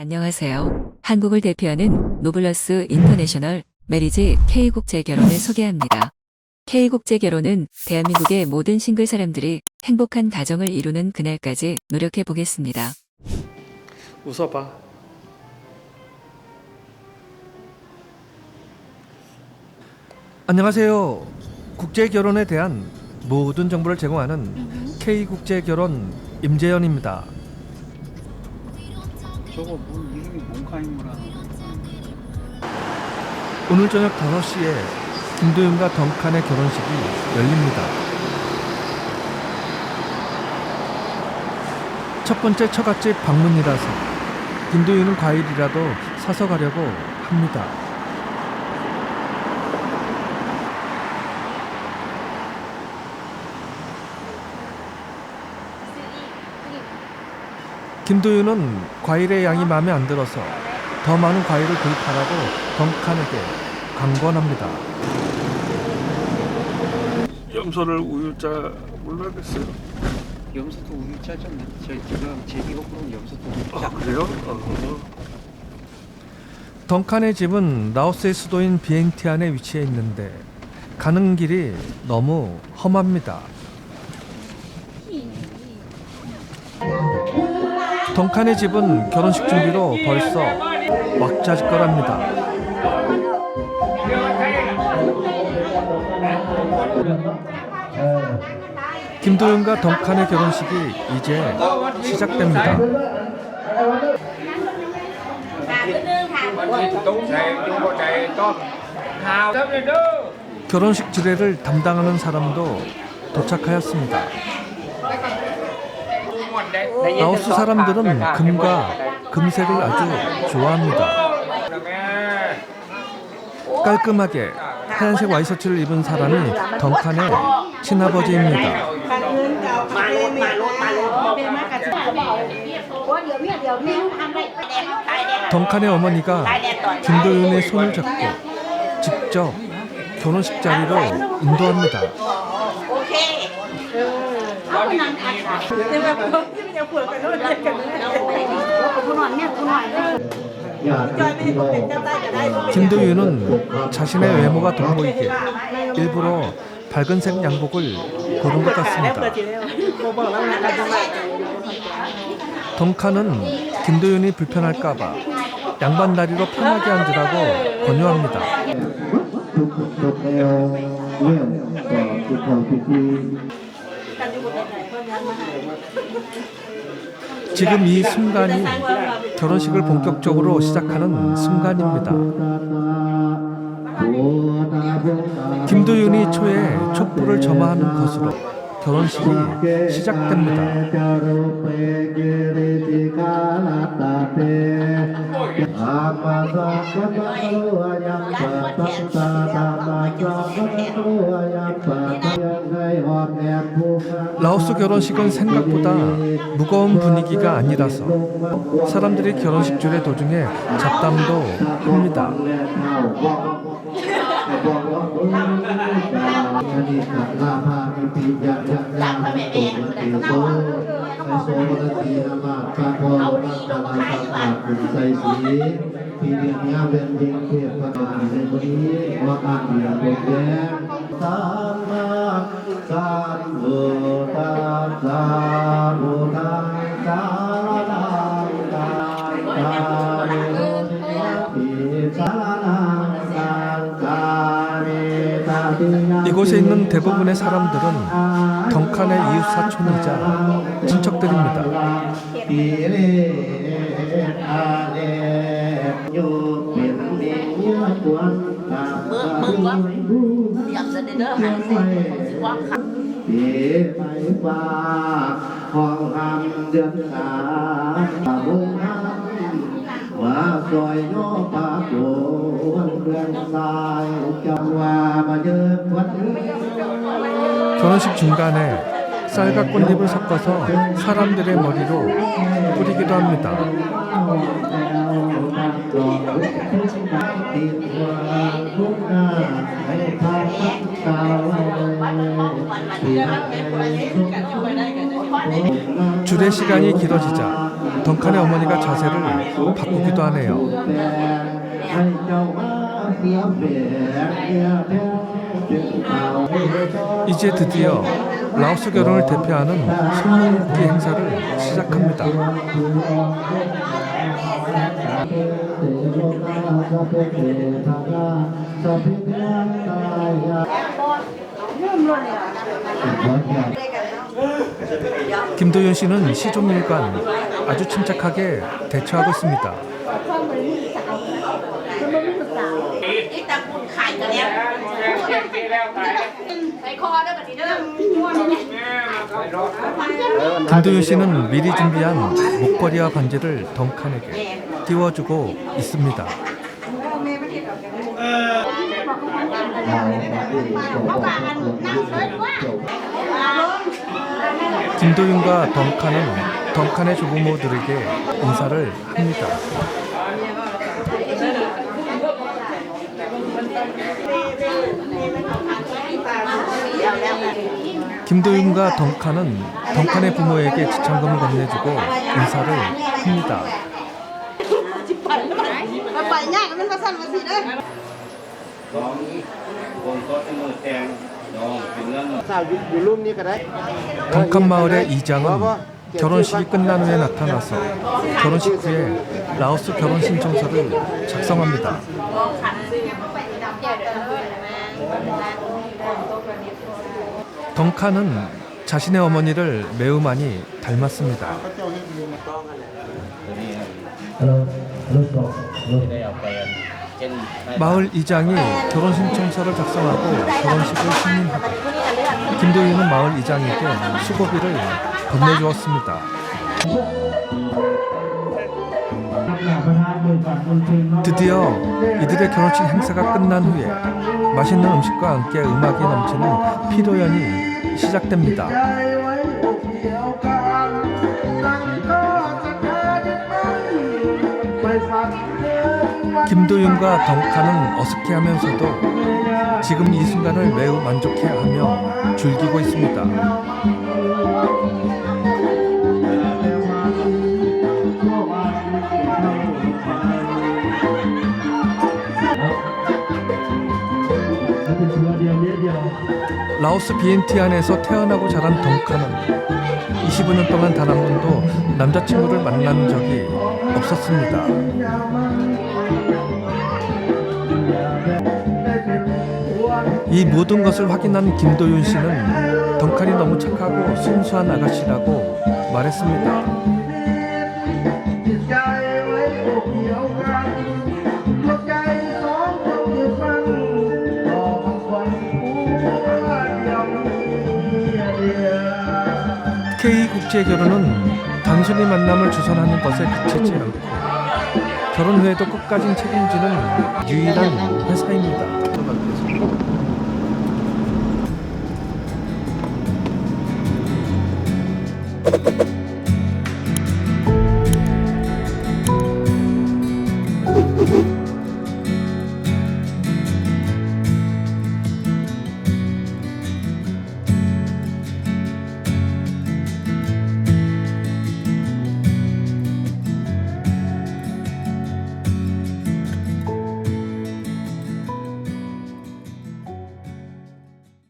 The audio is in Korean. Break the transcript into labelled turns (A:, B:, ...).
A: 안녕하세요. 한국을 대표하는 노블러스 인터내셔널 메리지 K국제 결혼을 소개합니다. K국제 결혼은 대한민국의 모든 싱글 사람들이 행복한 가정을 이루는 그날까지 노력해 보겠습니다.
B: 웃어봐. 안녕하세요. 국제 결혼에 대한 모든 정보를 제공하는 K 국제 결혼 임재현입니다.
C: 저거 뭐 이름이 몽카이모라는
B: 오늘 저녁 5시에 김도윤과 덩칸의 결혼식이 열립니다. 첫 번째 처갓집 방문이라서 김도윤은 과일이라도 사서 가려고 합니다. 김도윤은 과일의 양이 마음에 안 들어서 더 많은 과일을 구입하라고 덩칸에게 강권합니다. 염소를 우유자 몰라겠어요.
C: 염소도 우유자죠. 저희 지금 제비호프는 염소도 우유자.
B: 아 그래요? 어. 덩칸의 집은 라오스의 수도인 비엔티안에 위치해 있는데 가는 길이 너무 험합니다. 덩칸의 집은 결혼식 준비로 벌써 왁자지껄합니다. 김도윤과 덩칸의 결혼식이 이제 시작됩니다. 결혼식 주례를 담당하는 사람도 도착하였습니다. 네. 라오스 사람들은 금과 금색을 아주 좋아합니다. 깔끔하게 하얀색 와이셔츠를 입은 사람이 덩칸의 친아버지입니다. 덩칸의 어머니가 김도윤의 손을 잡고 직접 결혼식 자리로 인도합니다.
D: โอเคเอานางทักทายแต่แบบที่มันจะปวดกันโน่นเนี่ยกันนี่ว่าคุณนอนเนี่ยคุณนอนเนี่ยจอยไม่ให้ผมเป็นเจ้าได้ก็ได้
B: 김도윤은 자신의 외모가 돋보이게 일부러 밝은색 양복을 고른 것 같습니다. 덩카는 김도윤이 불편할까봐 양반 다리로 편하게 앉으라고 권유합니다. 지금 이 순간이 결혼식을 본격적으로 시작하는 순간입니다. 김도윤이 초에 촛불을 점화하는 것으로 결혼식이 시작됩니다. 라오스 결혼식은 생각보다 무거운 분위기가 아니라서 사람들이 결혼식 줄의 도중에 잡담도 합니다. 그곳에 있는 대부분의 사람들은 덩칸의 이웃 사촌이자 친척들입니다. 뭐, 뭐, 뭐?
E: ปีเลอาเลโยเป็นเดียวจวนตาเมื่อเมื่อว่าเรียบเสด็จเด้อหายเสร็จว่าขับปีไปฟ้าห้องทำเดือนสามบุญทำว่าซอยโยปาโกนเดือนสายจังว่ามาเยอะวัด
B: 결혼식 중간에 쌀과 꽃잎을 섞어서 사람들의 머리로 뿌리기도 합니다. 줄의 시간이 길어지자 덩칸의 어머니가 자세를 바꾸기도 하네요. 이제 드디어 라오스 결혼을 대표하는 손문국기 행사를 시작합니다. 김도윤 씨는 시종일관 아주 침착하게 대처하고 있습니다. 김도윤 씨는 미리 준비한 목걸이와 반지를 덩칸에게 띄워주고 있습니다.
D: 아,
B: 김도윤과 덩칸은 덩칸의 조부모들에게 인사를 합니다. 김도윤과 덩칸은 덩칸의 부모에게 지참금을 건네주고 인사를 합니다. 동칸마을의 이장은 결혼식이 끝난 후에 나타나서 결혼식 후에 라오스 결혼 신청서를 작성합니다. 덩칸은 자신의 어머니를 매우 많이 닮았습니다. 음. 마을 이장이 결혼 신청서를 작성하고 결혼식을 승인하고 김도윤은 마을 이장에게 수고비를 건네주었습니다. 드디어 이들의 결혼식 행사가 끝난 후에 맛있는 음식과 함께 음악이 넘치는 피로연이 시작됩니다. 김도윤과 덩카는 어색해하면서도 지금 이 순간을 매우 만족해하며 즐기고 있습니다. 라오스 비엔티안에서 태어나고 자란 덩카는 25년 동안 단 한 번도 남자친구를 만난 적이 없었습니다. 이 모든 것을 확인한 김도윤 씨는 덩칸이 너무 착하고 순수한 아가씨라고 말했습니다. K 국제 결혼은 단순히 만남을 주선하는 것에 그치지 않고 결혼 후에도 끝까지 책임지는 유일한 회사입니다.